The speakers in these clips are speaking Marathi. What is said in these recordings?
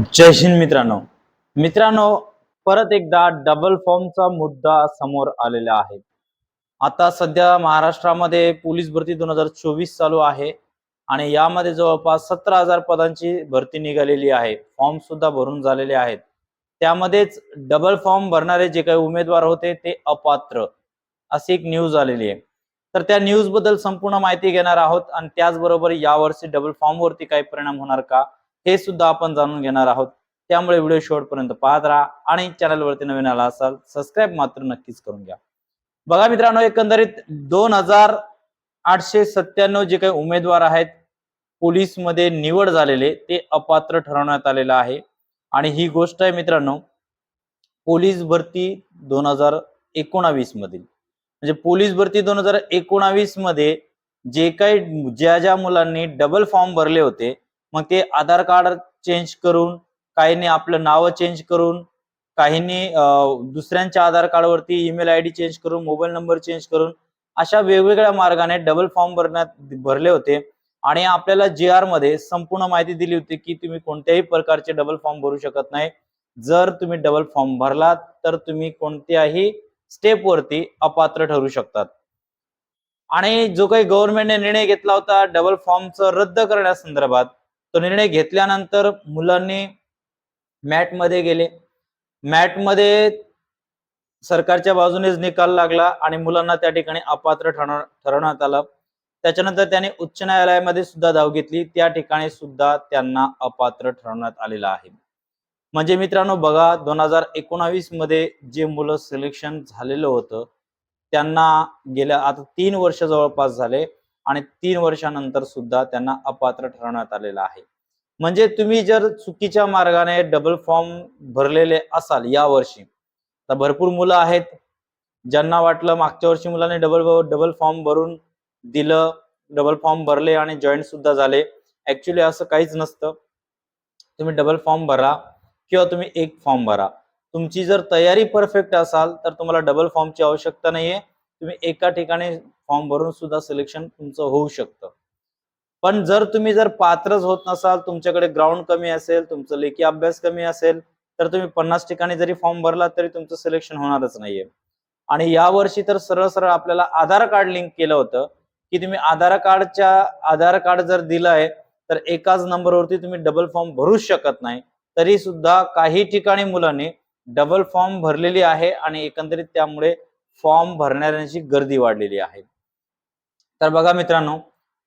जय हिंद मित्रांनो. मित्रांनो परत एकदा डबल फॉर्मचा मुद्दा समोर आलेला आहे. आता सध्या महाराष्ट्रामध्ये पोलीस भरती दोन हजार चोवीस चालू आहे आणि यामध्ये जवळपास सतरा हजार पदांची भरती निघालेली आहे. फॉर्म सुद्धा भरून झालेले आहेत. त्यामध्येच डबल फॉर्म भरणारे जे काही उमेदवार होते ते अपात्र अशी एक न्यूज आलेली आहे. तर त्या न्यूजबद्दल संपूर्ण माहिती घेणार आहोत आणि त्याचबरोबर यावर्षी डबल फॉर्मवरती काही परिणाम होणार का? हे सुद्धा आपण जाणून घेणार आहोत. त्यामुळे व्हिडिओ शेवटपर्यंत पाहत राहा आणि चॅनलवरती नवीन आला असाल सबस्क्राईब मात्र नक्कीच करून घ्या. बघा मित्रांनो एकंदरीत दोन हजार आठशे सत्त्याण्णव जे काही उमेदवार आहेत पोलीसमध्ये निवड झालेले ते अपात्र ठरवण्यात आलेलं आहे. आणि ही गोष्ट आहे मित्रांनो पोलीस भरती दोन हजार एकोणावीस मधील. म्हणजे पोलीस भरती दोन हजार एकोणावीसमध्ये जे काही ज्या ज्या मुलांनी डबल फॉर्म भरले होते मग ते आधार कार्ड चेंज करून काहींनी आपलं नाव चेंज करून काहींनी दुसऱ्यांच्या आधार कार्डवरती ईमेल आय डी चेंज करून मोबाईल नंबर चेंज करून अशा वेगवेगळ्या मार्गाने डबल फॉर्म भरण्यात भरले होते. आणि आपल्याला जी आरमध्ये संपूर्ण माहिती दिली होती की तुम्ही कोणत्याही प्रकारचे डबल फॉर्म भरू शकत नाही. जर तुम्ही डबल फॉर्म भरलात तर तुम्ही कोणत्याही स्टेपवरती अपात्र ठरू शकतात. आणि जो काही गव्हर्नमेंटने निर्णय घेतला होता डबल फॉर्मचं रद्द करण्यासंदर्भात तो निर्णय घेतल्यानंतर मुलांनी मॅटमध्ये गेले. मॅटमध्ये सरकारच्या बाजूनेच निकाल लागला आणि मुलांना त्या ठिकाणी अपात्र ठरव- ठरवण्यात आलं. त्याच्यानंतर त्याने उच्च न्यायालयामध्ये सुद्धा धाव घेतली. त्या ठिकाणी सुद्धा त्यांना अपात्र ठरवण्यात आलेलं आहे. म्हणजे मित्रांनो बघा दोन हजार एकोणावीसमध्ये जे मुलं सिलेक्शन झालेलं होतं त्यांना गेल्या आता तीन वर्ष जवळपास झाले. आणि तीन वर्षानंतर सुद्धा त्यांना अपात्र ठरवण्यात आलेलं आहे. म्हणजे तुम्ही जर चुकीच्या मार्गाने डबल फॉर्म भरलेले असाल या वर्षी तर भरपूर मुलं आहेत. ज्यांना वाटलं मागच्या वर्षी मुलांनी डबल डबल फॉर्म भरून दिलं डबल फॉर्म भरले आणि जॉईंट सुद्धा झाले. ऍक्च्युली असं काहीच नसतं. तुम्ही डबल फॉर्म भरा किंवा तुम्ही एक फॉर्म भरा. तुमची जर तयारी परफेक्ट असाल तर तुम्हाला डबल फॉर्मची आवश्यकता नाहीये. तुम्ही एका ठिकाणी फॉर्म भरून सुद्धा सिलेक्शन तुमचं होऊ शकतं. पण जर तुम्ही जर पात्रच होत नसाल तुमच्याकडे ग्राउंड कमी असेल तुमचं लेखी अभ्यास कमी असेल तर तुम्ही पन्नास ठिकाणी जरी फॉर्म भरला तरी तुमचं सिलेक्शन होणारच नाहीये. आणि या वर्षी तर सरळ सरळ आपल्याला आधार कार्ड लिंक केलं होतं की तुम्ही आधार कार्डच्या आधार कार्ड जर दिलंय तर एकाच नंबरवरती तुम्ही डबल फॉर्म भरूच शकत नाही. तरी सुद्धा काही ठिकाणी मुलांनी डबल फॉर्म भरलेली आहे आणि एकंदरीत त्यामुळे फॉर्म भरणाऱ्यांची गर्दी वाढलेली आहे. तर बघा मित्रांनो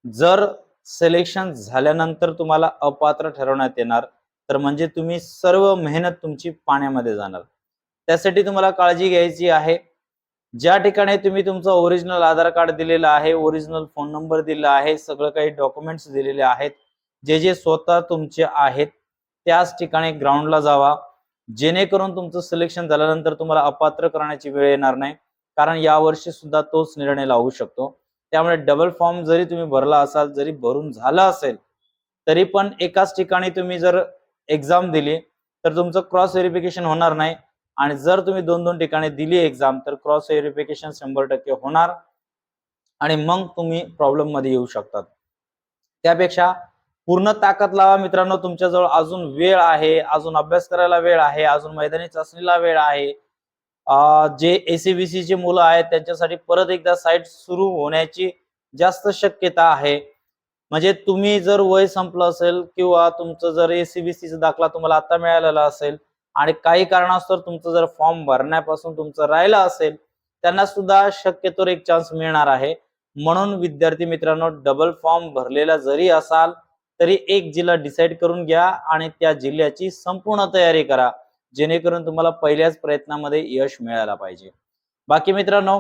जर सिलेक्शन झाल्यानंतर तुम्हाला अपात्र ठरवण्यात येणार तर म्हणजे तुम्ही सर्व मेहनत तुमची पाण्यामध्ये जाणार. त्यासाठी तुम्हाला काळजी घ्यायची आहे. ज्या ठिकाणी तुम्ही तुमचं ओरिजिनल आधार कार्ड दिलेलं आहे ओरिजिनल फोन नंबर दिला आहे सगळं काही डॉक्युमेंट्स दिलेले आहेत जे जे स्वतः तुमचे आहेत त्याच ठिकाणी ग्राउंडला जावा. जेणेकरून तुमचं सिलेक्शन झाल्यानंतर तुम्हाला अपात्र करण्याची वेळ येणार नाही. कारण यावर्षी सुद्धा तोच निर्णय लागू शकतो. त्यामुळे डबल फॉर्म जरी तुम्ही भरला असाल जरी भरून झाला असेल तरी पण एकाच ठिकाणी तुम्ही जर एक्झाम दिली तर तुमचं क्रॉस व्हेरिफिकेशन होणार नाही. आणि जर तुम्ही दोन दोन ठिकाणी दिली एक्झाम तर क्रॉस व्हेरिफिकेशन शंभर टक्के होणार आणि मग तुम्ही प्रॉब्लेममध्ये येऊ शकतात. त्यापेक्षा पूर्ण ताकद लावा मित्रांनो. तुमच्याजवळ अजून वेळ आहे अजून अभ्यास करायला वेळ आहे अजून मैदानी चाचणीला वेळ आहे. जे एसीबीसी चे मुलं आहेत त्यांच्यासाठी परत एकदा साईट सुरू होण्याची जास्त शक्यता आहे. म्हणजे तुम्ही जर वय संपलं असेल किंवा तुमचं जर एसीबीसीचा दाखला तुम्हाला आता मिळालेला असेल आणि काही कारणास्तव तुमचं जर फॉर्म भरण्यापासून तुमचं राहिलं असेल त्यांना सुद्धा शक्यतोवर एक चान्स मिळणार आहे. म्हणून विद्यार्थी मित्रांनो डबल फॉर्म भरलेला जरी असाल तरी एक जिल्हा डिसाईड करून घ्या आणि त्या जिल्ह्याची संपूर्ण तयारी करा. जेणेकरून तुम्हाला पहिल्याच प्रयत्नामध्ये यश मिळायला पाहिजे. बाकी मित्रांनो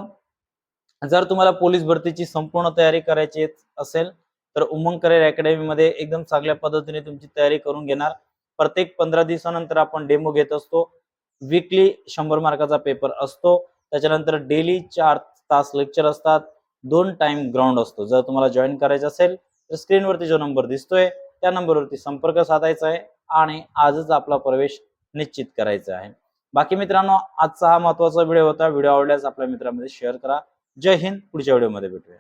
जर तुम्हाला पोलीस भरतीची संपूर्ण तयारी करायची असेल तर उमंग करिअर अकॅडमीमध्ये एकदम चांगल्या पद्धतीने तुमची तयारी करून घेणार. प्रत्येक पंधरा दिवसानंतर आपण डेमो घेत असतो. वीकली शंभर मार्काचा पेपर असतो. त्याच्यानंतर डेली चार तास लेक्चर असतात. दोन टाइम ग्राउंड असतो. जर तुम्हाला जॉईन करायचं असेल तर स्क्रीनवरती जो नंबर दिसतोय त्या नंबरवरती संपर्क साधायचा आहे. आणि आजच आपला प्रवेश निश्चित करायचं आहे. बाकी मित्रांनो आजचा हा महत्त्वाचा व्हिडिओ होता. व्हिडिओ आवडल्यास आपल्या मित्रांमध्ये शेअर करा. जय हिंद. पुढच्या व्हिडिओमध्ये भेटूया.